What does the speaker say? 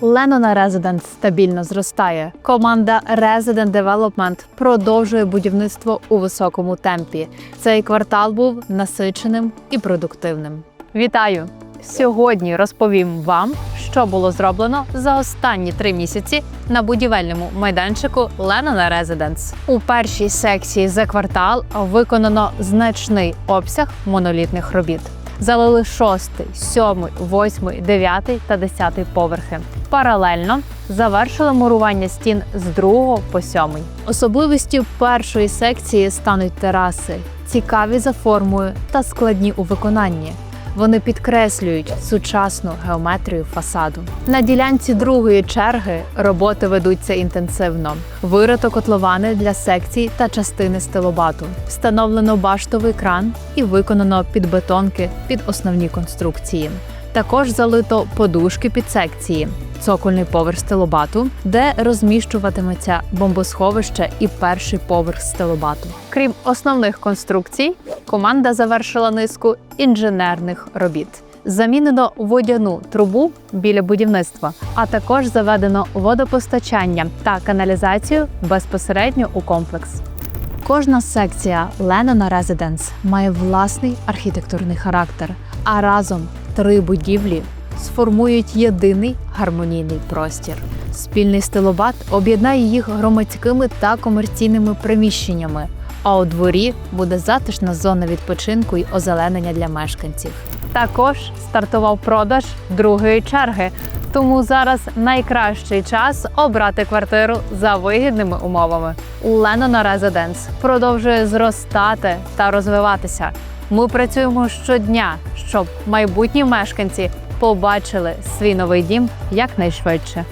Ленона Residence стабільно зростає. Команда Resident Development продовжує будівництво у високому темпі. Цей квартал був насиченим і продуктивним. Вітаю! Сьогодні розповім вам, що було зроблено за останні три місяці на будівельному майданчику Ленона Residence. У першій секції за квартал виконано значний обсяг монолітних робіт. Залили шостий, сьомий, восьмий, дев'ятий та десятий поверхи. Паралельно завершили мурування стін з другого по сьомий. Особливістю першої секції стануть тераси, цікаві за формою та складні у виконанні. Вони підкреслюють сучасну геометрію фасаду. На ділянці другої черги роботи ведуться інтенсивно. Вирито котловани для секцій та частини стилобату. Встановлено баштовий кран і виконано підбетонки під основні конструкції. Також залито подушки під секції, цокольний поверх стелобату, де розміщуватиметься бомбосховище і перший поверх стелобату. Крім основних конструкцій, команда завершила низку інженерних робіт. Замінено водяну трубу біля будівництва, а також заведено водопостачання та каналізацію безпосередньо у комплекс. Кожна секція Ленона Residence має власний архітектурний характер, а разом три будівлі сформують єдиний гармонійний простір. Спільний стилобат об'єднає їх громадськими та комерційними приміщеннями. А у дворі буде затишна зона відпочинку й озеленення для мешканців. Також стартував продаж другої черги, тому зараз найкращий час обрати квартиру за вигідними умовами. Ленона Residence продовжує зростати та розвиватися. Ми працюємо щодня, щоб майбутні мешканці побачили свій новий дім якнайшвидше.